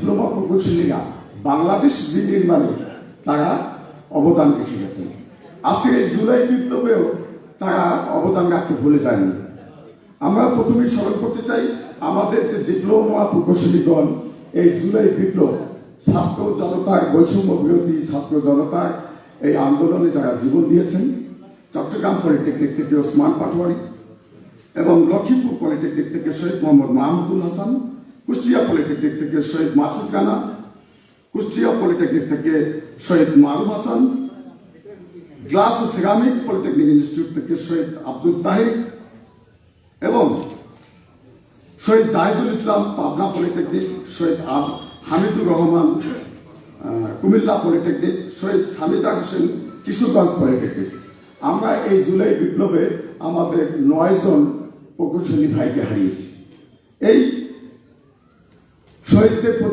Diploma প্রকৌশলীরা Bangladesh বিনির্মাণে তারা অবদান রেখে গেছেন আজকের এই জুলাই বিপ্লবেও তারা অবদান রাখতে ভুলে যায়নি। আমরা প্রথমেই স্মরণ করতে চাই, আমাদের যে ডিপ্লোমা প্রকৌশলীগণ, এই জুলাই বিপ্লব ছাত্র জনতার বৈষম্য বিরোধী ছাত্র জনতার এই আন্দোলনে যারা জীবন দিয়েছেন, চট্টগ্রাম পলিটেকনিক থেকে ওসমান পাটোয়ারি এবং লক্ষ্মীপুর পলিটেকনিক থেকে শহীদ মোহাম্মদ মাহমুদুল হাসান কুষ্টিয়া পলিটেকনিক থেকে শহীদ মাসুদ রানা কুষ্টিয়া পলিটেকনিক থেকে শহীদ মারুফ হাসান, গ্লাস ও সিরামিক পলিটেকনিক ইনস্টিটিউট থেকে শহীদ আব্দুল তাহির এবং শহীদ জাহিদুল ইসলাম পাবনা পলিটেকনিক, শহীদ আব- হামিদুর রহমান কুমিল্লা পলিটেকনিক, শহীদ সামিদা হোসেন কিশোরগঞ্জ পলিটেকনিক। আমরা এই জুলাই বিপ্লবে আমাদের নয়জন প্রকৌশলী ভাইকে হারিয়েছি। এই শহীদদের প্রতি